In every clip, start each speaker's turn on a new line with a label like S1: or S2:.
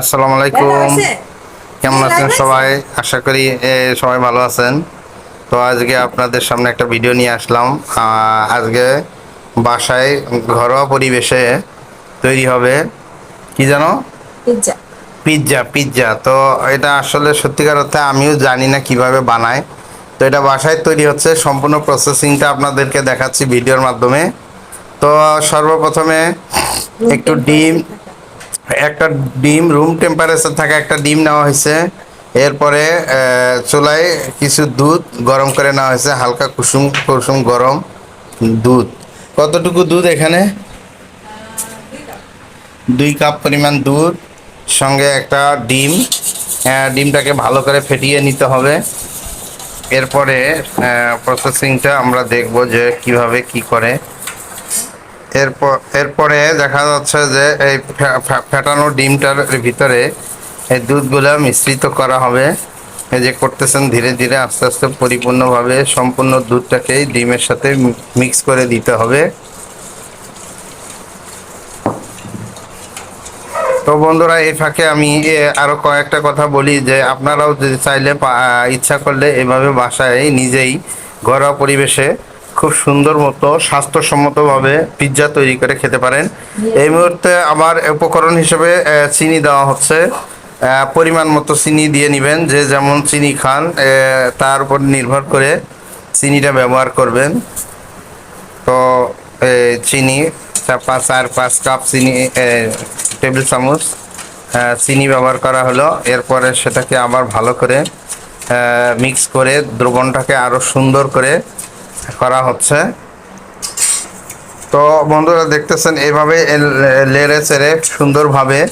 S1: আসসালামু আলাইকুম। কেমন আছেন সবাই? আশা করি সবাই ভালো আছেন। তো আজকে আপনাদের সামনে একটা ভিডিও নিয়ে আসলাম। আজকে বাসায় ঘরোয়া পরিবেশে তৈরি হবে কি জানো?
S2: পিৎজা।
S1: Pizza pizza. তো এটা আসলে সত্যিকার অর্থে আমিও জানি না কীভাবে বানায়। তো এটা বাসায় তৈরি হচ্ছে সম্পূর্ণ প্রসেসিংটা আপনাদেরকে দেখাচ্ছি ভিডিওর মাধ্যমে। তো সর্বপ্রথমে একটু ডিম একটা ডিম রুম টেম্পারেচার থাকা একটা ডিম নেওয়া হয়েছে। এরপরে চুলায় কিছু দুধ গরম করে নেওয়া হয়েছে, হালকা কুসুম কুসুম গরম দুধ। কতটুকু দুধ এখানে? দুই কাপ পরিমাণ দুধ, সঙ্গে একটা ডিম। ডিমটাকে ভালো করে ফেটিয়ে নিতে হবে। এরপরে প্রসেসিংটা আমরা দেখব যে কীভাবে কি করে। এরপর এরপরে দেখা যাচ্ছে যে এই ফেটানো ডিমটার ভিতরে এই দুধগুলো মিশ্রিত করা হবে। এই যে করতেছেন ধীরে ধীরে আস্তে আস্তে পরিপূর্ণভাবে সম্পূর্ণ দুধটাকেই ডিমের সাথে মিক্স করে দিতে হবে। তো বন্ধুরা এই ফাঁকে আমি এ, আরও কয়েকটা কথা বলি যে আপনারাও যদি চাইলে ইচ্ছা করলে এভাবে বাসায় নিজেই ঘরোয়া পরিবেশে খুব সুন্দর মতো, স্বাস্থ্যসম্মতভাবে পিৎজা তৈরি করে খেতে পারেন। এই মুহূর্তে আমার উপকরণ হিসেবে চিনি দেওয়া হচ্ছে। পরিমাণ মতো চিনি দিয়ে নেবেন। যে যেমন চিনি খান তার উপর নির্ভর করে চিনিটা ব্যবহার করবেন। তো চিনি পাঁচ, চার পাঁচ কাপ চিনি টেবিল চামচ চিনি ব্যবহার করা হলো। এরপরে সেটাকে আবার ভালো করে মিক্স করে দ্রবণটাকে আরও সুন্দর করে করা হচ্ছে। তো বন্ধুরা দেখতেছেন এইভাবে এল- লেড়ে চেড়ে সুন্দরভাবে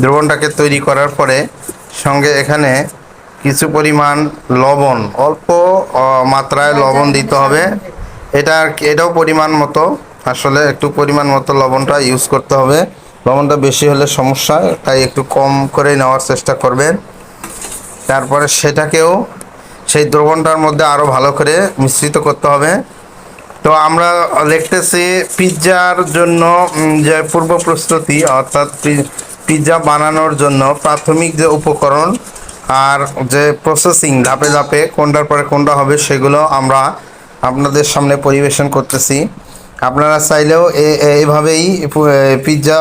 S1: দ্রবণটাকে তৈরি করার পরে সঙ্গে এখানে কিছু পরিমাণ লবণ অল্প মাত্রায় লবণ দিতে হবে। এটা এটাও পরিমাণ মতো আসলে একটু পরিমাণ মতো লবণটা ইউজ করতে হবে। লবণটা বেশি হলে সমস্যা তাই একটু কম করে নেওয়ার চেষ্টা করবেন। তারপরে সেটাকেও সেই দ্রবণটার মধ্যে আরও ভালো করে মিশ্রিত করতে হবে। তো আমরা দেখতেছি পিৎজার জন্য যে পূর্ব প্রস্তুতি, অর্থাৎ পিৎজা বানানোর জন্য প্রাথমিক যে উপকরণ আর যে প্রসেসিং ধাপে ধাপে কোনটার পরে কোনটা হবে সেগুলো আমরা আপনাদের সামনে পরিবেশন করতেছি। আপনারা চাইলেও এইভাবেই পিৎজা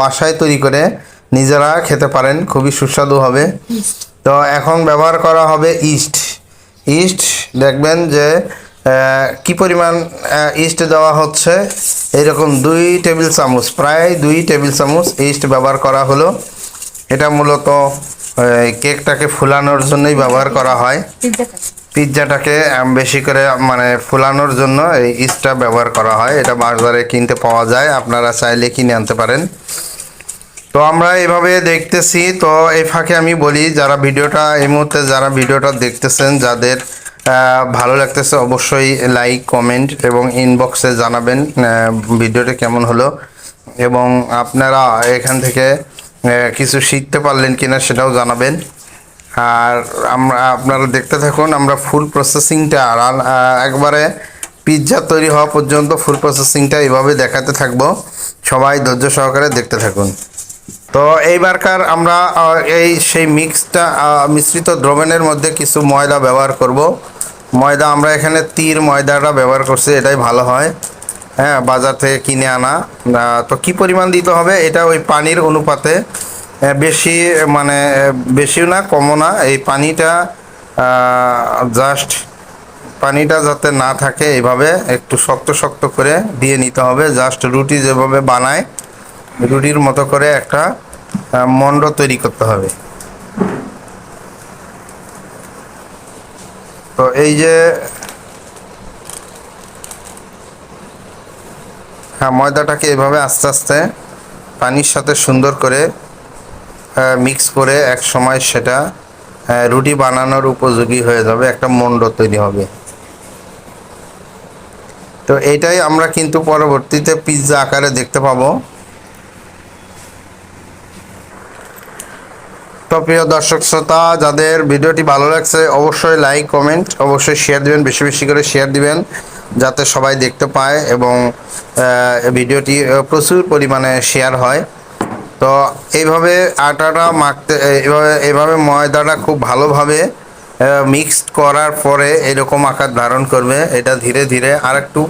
S1: বাসায় তৈরি করে নিজেরা খেতে পারেন, খুবই সুস্বাদু হবে। তো এখন ব্যবহার করা হবে ইস্ট। ইস্ট দেখবেন যে কি পরিমাণ ইস্ট দেওয়া হচ্ছে? এরকম দুই টেবিল চামচ, প্রায় দুই টেবিল চামচ ইস্ট ব্যবহার করা হলো। এটা মূলত কেকটাকে ফুলানোর জন্যই ব্যবহার করা হয়।
S2: পিৎজা
S1: পিৎজাটাকে বেশি করে মানে ফুলানোর জন্য এই ইস্টটা ব্যবহার করা হয়। এটা বাজারে কিনতে পাওয়া যায়। আপনারা চাইলে কিনে আনতে পারেন। তো আমরা এভাবে দেখতেছি। তো এই ফাঁকে আমি বলি, যারা ভিডিওটা এই মুহূর্তে যারা ভিডিওটা দেখতেছেন, যাদের ভালো লাগতেছে অবশ্যই লাইক, কমেন্ট এবং ইনবক্সে জানাবেন ভিডিওটা কেমন হলো এবং আপনারা এখান থেকে কিছু শিখতে পারলেন কিনা সেটাও জানাবেন। আর আমরা, আপনারা দেখতে থাকুন, আমরা ফুল প্রসেসিংটা একবারে পিৎজা তৈরি হওয়া পর্যন্ত ফুল প্রসেসিংটা এইভাবে দেখাতে থাকব। সবাই ধৈর্য সহকারে দেখতে থাকুন। তো এইবারকার আমরা এই সেই মিক্সটা মিশ্রিত দ্রবণের মধ্যে কিছু ময়দা ব্যবহার করব। ময়দা আমরা এখানে তীর ময়দাটা ব্যবহার করছি, এটাই ভালো হয়। হ্যাঁ বাজার থেকে কিনে আনা। তো কি পরিমাণ দিতে হবে, এটা ওই পানির অনুপাতে। বেশি মানে বেশিও না, কমও না। এই পানিটা জাস্ট পানিটা যাতে না থাকে, এইভাবে একটু শক্ত শক্ত করে দিয়ে নিতে হবে। জাস্ট রুটি যেভাবে বানায় রুটির মতো করে একটা মণ্ড তৈরি করতে হবে। তো এই যে হ্যাঁ ময়দাটাকে এভাবে আস্তে আস্তে পানির সাথে সুন্দর করে মিক্স করে এক সময় সেটা রুটি বানানোর উপযোগী হয়ে যাবে, একটা মণ্ড তৈরি হবে। তো এটাই আমরা কিন্তু পরবর্তীতে পিৎজা আকারে দেখতে পাবো। প্রিয় দর্শক শ্রোতা, যাদের ভিডিওটি ভালো লাগছে, অবশ্যই লাইক কমেন্ট অবশ্যই শেয়ার দিবেন, বেশি বেশি করে শেয়ার দিবেন, যাতে সবাই দেখতে পায় এবং ভিডিওটি প্রচুর পরিমাণে শেয়ার হয়। তো এইভাবে আটাটা মাখতে, এইভাবে এইভাবে ময়দাটা খুব ভালোভাবে মিক্সড করার পরে এরকম আকার ধারণ করবে। এটা ধীরে ধীরে আর একটু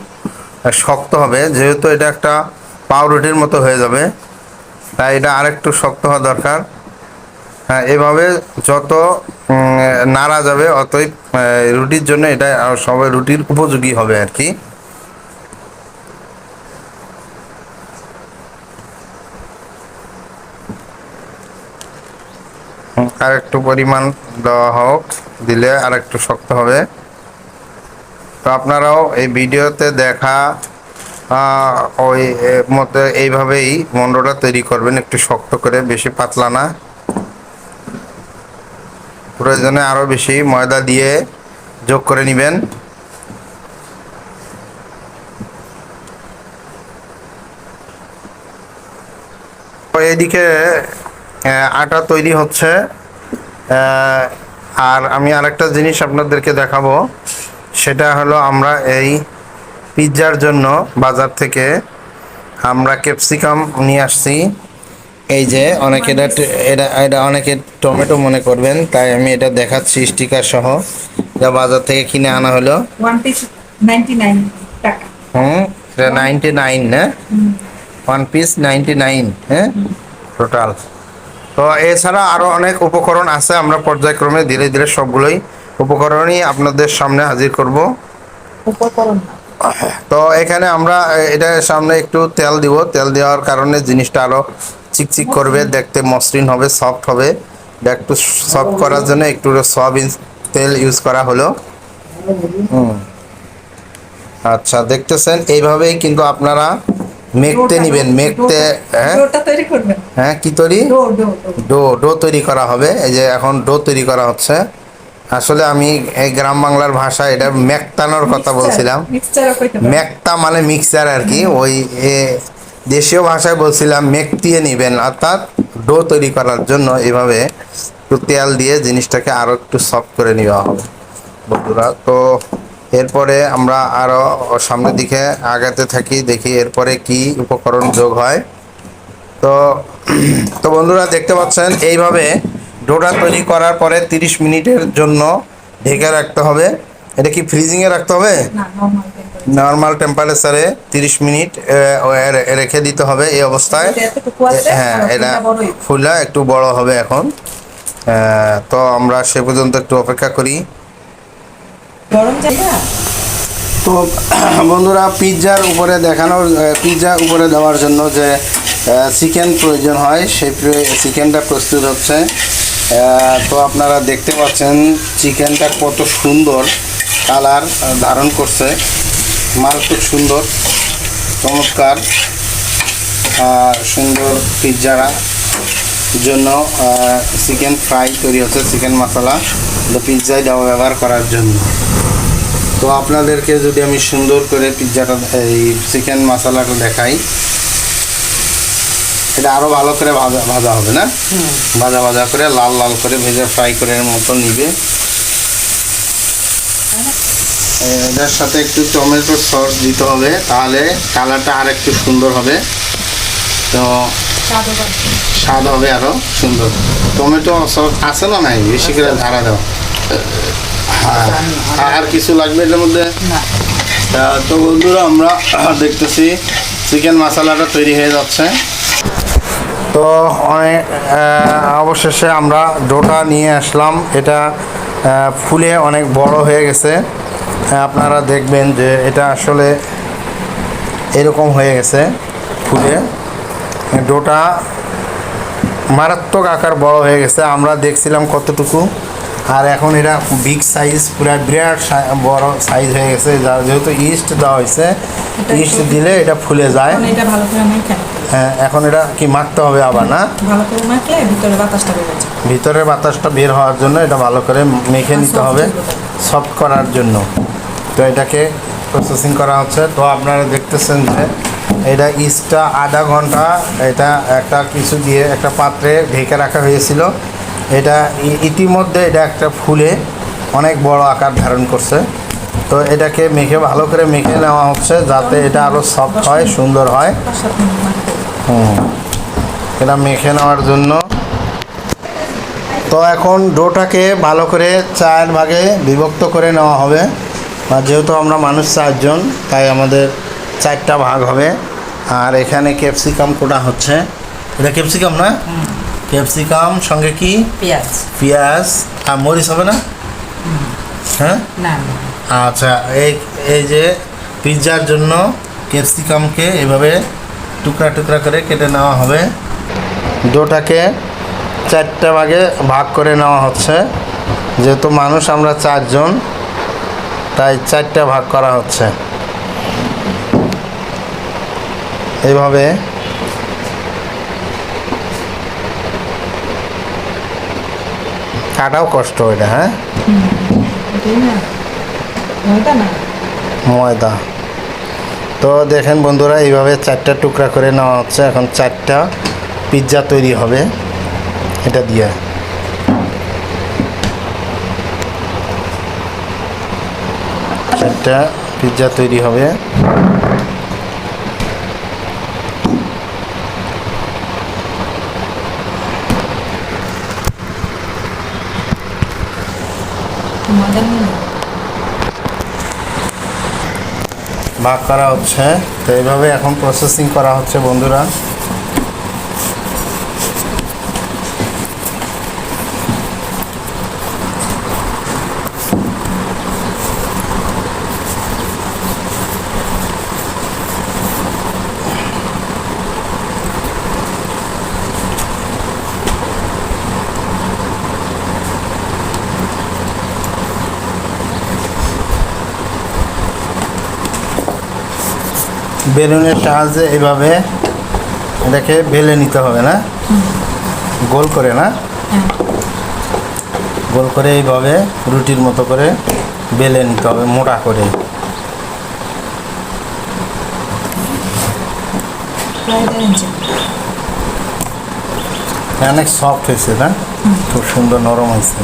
S1: শক্ত হবে। যেহেতু এটা একটা পাউরুটির মতো হয়ে যাবে, তাই এটা আরেকটু শক্ত হওয়া দরকার। হ্যাঁ এভাবে যত নাড়া যাবে, অতই রুটির জন্য এটা সবাই রুটির উপযোগী হবে আর কি। আর একটু পরিমাণ দেওয়া হোক, দিলে আর একটু শক্ত হবে। তো আপনারাও এই ভিডিওতে দেখা ওই মতো এইভাবেই মন্ডটা তৈরি করবেন, একটু শক্ত করে, বেশি পাতলা না। প্রয়োজনে আরও বেশি ময়দা দিয়ে যোগ করে নেবেন। এদিকে আটা তৈরি হচ্ছে। আর আমি আরেকটা জিনিস আপনাদেরকে দেখাবো। সেটা হলো আমরা এই পিৎজার জন্য বাজার থেকে আমরা ক্যাপসিকাম নিয়ে আসছি। এই যে অনেকে এটা এটা এটা অনেকে টমেটো মনে করবেন তাই আমি এটা দেখাচ্ছি স্টিকার সহ। যা বাজার থেকে কিনে আনা হলো। হুম এটা নাইনটি নাইন না? ওয়ান পিস নাইনটি নাইন হ্যাঁ? টোটাল তো এছাড়া আরও অনেক উপকরণ আছে আমরা পর্যায়ক্রমে ধীরে ধীরে সবগুলোই উপকরণই আপনাদের সামনে হাজির করব।
S2: উপকরণ।
S1: তো এখানে আমরা এটা সামনে একটু তেল দিব। তেল দেওয়ার কারণে জিনিসটা আরও চিকচিক করবে দেখতে মসৃণ হবে সফট হবে। একটু সফট করার জন্য একটু সয়াবিন তেল ইউজ করা হলো। হুম। আচ্ছা দেখতেছেন এইভাবেই কিন্তু আপনারা
S2: ডোটা-
S1: নিবেন মেখতে হ্যাঁ?
S2: ডোটা তৈরি করবেন।
S1: হ্যাঁ কি তৈরি?
S2: ডো ডো
S1: তৈরি করা হবে এই যে এখন ডো তৈরি করা হচ্ছে। আসলে আমি এই গ্রাম বাংলার ভাষায় এটা মেকতানোর কথা বলছিলাম। মেকতা মানে মিক্সার আর কি ওই এ, দেশীয় ভাষায় বলছিলাম মেকতিয়ে নিবেন। অর্থাৎ ডো তৈরি করার জন্য এভাবে একটু তেল দিয়ে জিনিসটাকে আরও একটু সফট করে নেওয়া হবে, বন্ধুরা। তো এরপরে আমরা আরও সামনের দিকে আগাতে থাকি, দেখি এরপরে কি উপকরণ যোগ হয়। তো তো বন্ধুরা, দেখতে পাচ্ছেন, এইভাবে ডোটা তৈরি করার পরে 30 মিনিটের জন্য ঢেকে রাখতে হবে। এটা কি ফ্রিজিংয়ে রাখতে হবে?
S2: না নরমাল টেম্পারেচার
S1: নর্মাল টেম্পারেচারে 30 মিনিট রেখে দিতে হবে এই অবস্থায়। হ্যাঁ এটা ফুলা একটু বড় হবে এখন। তো আমরা সে পর্যন্ত একটু অপেক্ষা করি। তো বন্ধুরা পিৎজার উপরে দেখানোর পিৎজা উপরে দেওয়ার জন্য যে চিকেন প্রয়োজন হয় সেই চিকেনটা প্রস্তুত হচ্ছে। তো আপনারা দেখতে পাচ্ছেন চিকেনটা কত সুন্দর কালার ধারণ করছে। মারাত্মক সুন্দর চমৎকার সুন্দর পিৎজারা জন্য চিকেন ফ্রাই তৈরি হচ্ছে চিকেন মশলা পিৎজায় দেওয়া ব্যবহার করার জন্য। তো আপনাদেরকে যদি আমি সুন্দর করে পিৎজাটা এই চিকেন মশলাটা দেখাই এটা আরও ভালো করে ভাজা ভাজা হবে না? ভাজা ভাজা করে লাল লাল করে ভেজে ফ্রাই করে এর মতো নিবে। এটার সাথে একটু টমেটো সস দিতে হবে তাহলে কালারটা আর একটু সুন্দর হবে। তো স্বাদ হবে। আরও সুন্দর। টমেটো সস আছে না নাই? বেশি করে ধারা দাও। আর আর কিছু লাগবে এটার মধ্যে? তো বন্ধুরা আমরা দেখতেছি চিকেন মশলাটা তৈরি হয়ে যাচ্ছে। তো অনেক অবশেষে আমরা ডোটা নিয়ে আসলাম। এটা ফুলে অনেক বড় হয়ে গেছে। আপনারা দেখবেন যে এটা আসলে এরকম হয়ে গেছে ফুলে। ডোটা মারাত্মক আকার বড় হয়ে গেছে আমরা দেখছিলাম কতটুকু। আর এখন এটা বিগ সাইজ পুরো বিরাট বড় সাইজ হয়ে গেছে যার যেহেতু ইস্ট দেওয়া হয়েছে ইস্ট দিলে এটা ফুলে যায়। হ্যাঁ, এখন এটা কি মাখতে হবে আবার না?
S2: ভিতরে বাতাসটা বের
S1: হওয়ার জন্য এটা ভালো করে মেখে নিতে হবে। সফট করার জন্য। তো এটাকে প্রসেসিং করা হচ্ছে। তো আপনারা দেখতেছেন যে এটা ইস্টটা আধা ঘণ্টা এটা একটা কিছু দিয়ে একটা পাত্রে ঢেকে রাখা হয়েছিল। এটা ইতিমধ্যে এটা একটা ফুলে অনেক বড় আকার ধারণ করছে। তো এটাকে মেখে, ভালো করে মেখে নেওয়া হচ্ছে যাতে এটা আরও সফট হয়, সুন্দর হয়।
S2: হবে।
S1: এটা মেখে নেওয়ার জন্য তো এখন ডোটাকে ভালো করে চার ভাগে বিভক্ত করে নেওয়া হবে। আর যেহেতু আমরা মানুষ চারজন তাই আমাদের চারটা ভাগ হবে। আর এখানে ক্যাপসিকাম কোটা হচ্ছে। এটা ক্যাপসিকাম না? ক্যাপসিকাম সঙ্গে কি?
S2: পেঁয়াজ।
S1: পেঁয়াজ আর মরিচ হবে না? হ্যাঁ? আচ্ছা এই এই যে পিৎজার জন্য ক্যাপসিকামকে এভাবে টুকরা টুকরা করে কেটে নেওয়া হবে। ডোটাকে চারটে ভাগে ভাগ করে নেওয়া হচ্ছে। যেহেতু মানুষ, আমরা চারজন, তাই চারটে ভাগ করা হচ্ছে। এইভাবে কাটাও কষ্ট এটা হ্যাঁ? ময়দা। তো দেখেন বন্ধুরা, এইভাবে চারটা টুকরা করে নেওয়া হচ্ছে। এখন চারটা পিৎজা তৈরি হবে। এটা দিয়ে। চারটা পিৎজা তৈরি হবে। ভাগ করা হচ্ছে। তো এইভাবে এখন প্রসেসিং করা হচ্ছে বন্ধুরা। বেলুনের সাহায্যে এভাবে এটাকে বেলে নিতে হবে না? গোল করে না? গোল করে এইভাবে রুটির মতো করে বেলে নিতে হবে, মোটা করে। অনেক সফট হয়েছে না? খুব সুন্দর নরম হয়েছে।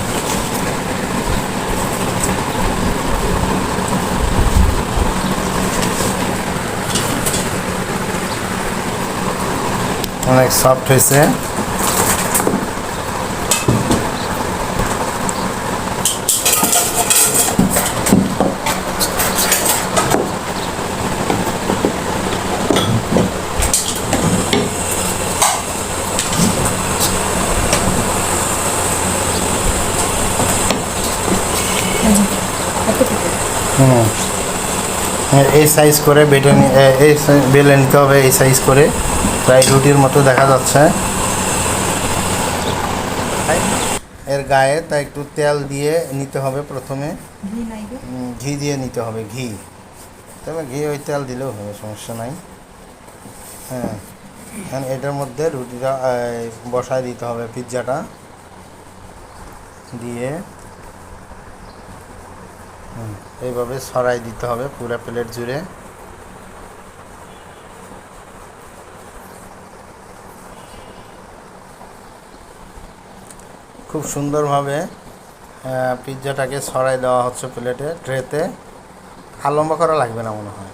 S1: অনেক সফট হয়েছে।
S2: এই
S1: সাইজ করে বেটে এই বেলে নিতে হবে এই সাইজ করে। প্রায় রুটির মতো দেখা যাচ্ছে। এর গায়ে তা একটু তেল দিয়ে নিতে হবে প্রথমে।
S2: ঘি
S1: দিয়ে নিতে হবে ঘি। তবে ঘি ওই তেল দিলেও হবে সমস্যা নাই। হ্যাঁ এখন এটার মধ্যে রুটিটা বসায় দিতে হবে পিৎজাটা। দিয়ে এইভাবে ছড়াই দিতে হবে পুরো প্লেট জুড়ে। খুব সুন্দরভাবে পিৎজাটাকে ছড়াই দেওয়া হচ্ছে প্লেটে ট্রেতে। আর লম্বা করা লাগবে না মনে হয়।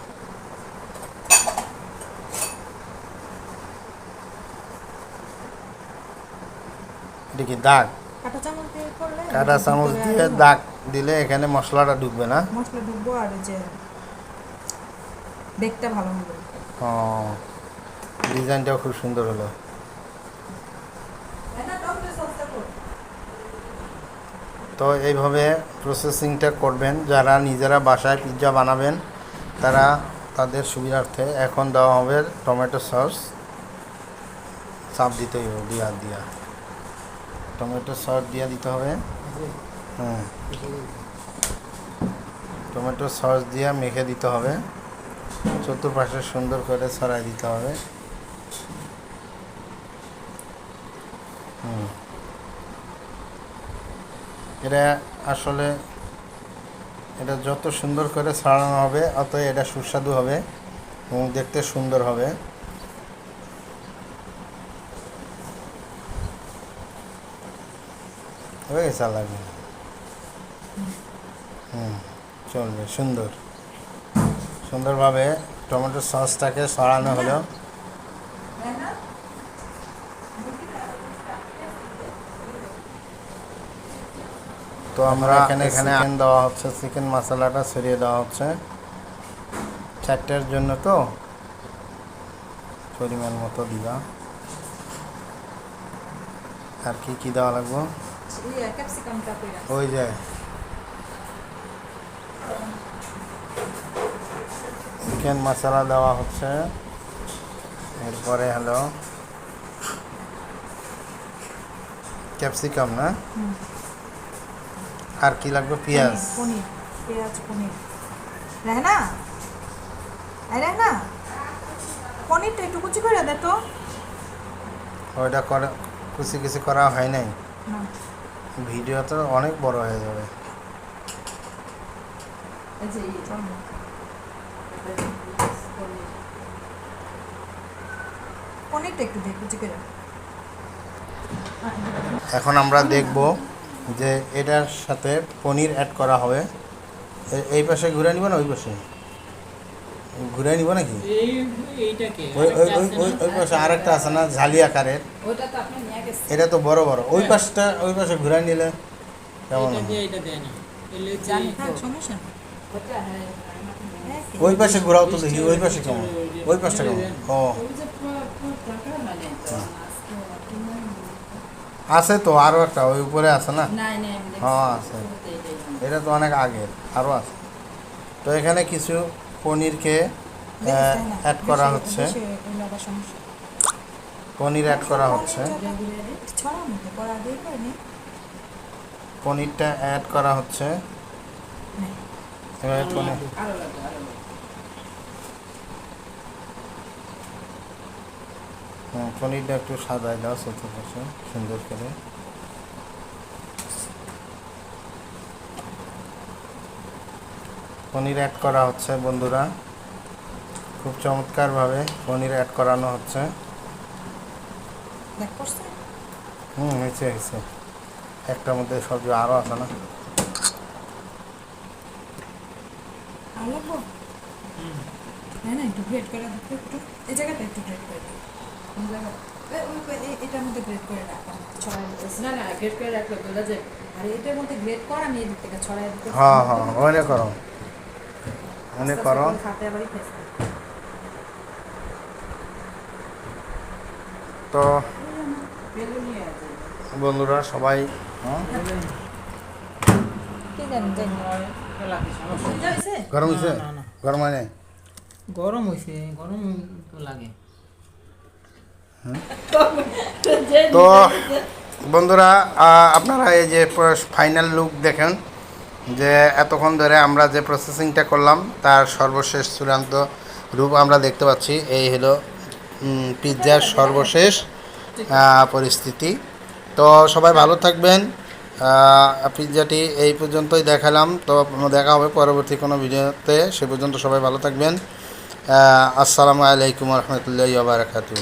S1: দেখি দাগ?
S2: কাঁটা চামচ দিয়ে
S1: কাটা চামচ দিয়ে দাগ দিলে এখানে মশলাটা ঢুকবে না?
S2: মশলা ঢুকবো আর যে দেখতে ভালো হবে।
S1: ও ডিজাইনটাও খুব সুন্দর হলো। তো এইভাবে প্রসেসিংটা করবেন। যারা নিজেরা বাসায় পিৎজা বানাবেন, তারা তাদের সুবিধার্থে এখন দেওয়া হবে টমেটো সস। চাপ দিতেই হবে দিয়া দিয়া। টমেটো সস দিয়া দিতে হবে। হুম টমেটো সস দিয়ে মেখে দিতে হবে। চতুর্পাশে সুন্দর করে ছড়াই দিতে হবে। হুম। এটা আসলে এটা যত সুন্দর করে ছড়ানো হবে, অত এটা সুস্বাদু হবে এবং দেখতে সুন্দর হবে। হয়ে গেছে লাগবে হুম, চলবে, সুন্দর। সুন্দরভাবে টমেটো সসটাকে সরানো হলো। তো আমরা এখানে এখানে চিকেন দেওয়া হচ্ছে চিকেন মশলাটা ছড়িয়ে দেওয়া হচ্ছে। চারটার জন্য তো পরিমাণ মতো দিবা। আর কি কি দেওয়া লাগবে?
S2: ইয়ে ক্যাপসিকামটা কইরা
S1: ওই যে। চিকেন মশলা দেওয়া হচ্ছে। এরপরে হলো ক্যাপসিকাম না। আর কি লাগবে? পেঁয়াজ।
S2: পনির পেঁয়াজ পনির। রেহনা? এই রেহনা পনিরটা একটু কুচি করে দে তো।
S1: ওইটা করে কুচি কুচি করা হয় নাই। ভিডিও তো অনেক বড় হয়ে যাবে।
S2: পনিরটা একটু কুচি করে।
S1: এখন আমরা দেখব যে এটার সাথে পনির অ্যাড করা হবে। এই পাশে ঘুরে নিব না ওই পাশে? ঘুরে নিব নাকি? ওই ওই ওই ওই ওই পাশে আরেকটা আছে না? ঝালি আকারের।
S2: ওটা তো আপনি নিয়ে গেছেন।
S1: এটা তো বড় বড়। ওই পাশটা ওই পাশে ঘুরে নিলে কেমন
S2: নেই। হ্যাঁ,
S1: ওই পাশে ঘোরাও তো দেখি ওই পাশে কেমন? ওই পাশটা কেমন? ও। আছে তো আরও একটা ওই উপরে আছে না? হ্যাঁ আছে। এটা তো অনেক আগের আরও আছে। তো এখানে কিছু পনিরকে অ্যাড করা হচ্ছে। পনির অ্যাড করা হচ্ছে। পনিরটা অ্যাড করা হচ্ছে। পনির পনিরটা একটু সাজাই দাও ছোট পাশে সুন্দর করে। পনির অ্যাড করা হচ্ছে বন্ধুরা। খুব চমৎকারভাবে পনির অ্যাড করানো হচ্ছে। হুম হয়েছে হয়েছে। একটার মধ্যে সবজি আরও আছে না?
S2: আর লাগবো? হ্যাঁ না, একটু গ্রেট করে একটু। এই জায়গাটা একটু করে দিই। কোন জায়গা? এ- ওই- ওই- এই- এটার মধ্যে গ্রেট করে রাখ, ছড়াই দিতেছি।
S3: না না গ্রেড করে রাখলে তোলা যায়
S2: আর এটার মধ্যে গ্রেট কর, আমি এদিক থেকে ছড়াই দিতেছি।
S1: হ্যাঁ হ্যাঁ ওনে করো ওনে করো
S2: খাতে আবারই
S1: তো বন্ধুরা সবাই
S2: হয়েছে?
S1: গরম হয়েছে। গরম হয় নাই
S4: গরম হয়েছে গরম তো লাগে
S1: তো বন্ধুরা আপনারা এই যে ফাইনাল লুক দেখেন, যে এতক্ষণ ধরে আমরা যে প্রসেসিংটা করলাম, তার সর্বশেষ চূড়ান্ত রূপ আমরা দেখতে পাচ্ছি। এই হলো পিৎজার সর্বশেষ পরিস্থিতি। তো সবাই ভালো থাকবেন। পিৎজাটি এই পর্যন্তই দেখালাম। তো দেখা হবে পরবর্তী কোনো ভিডিওতে। সে পর্যন্ত সবাই ভালো থাকবেন। আসসালামু আলাইকুম রহমতুল্লাহ বারাকাতু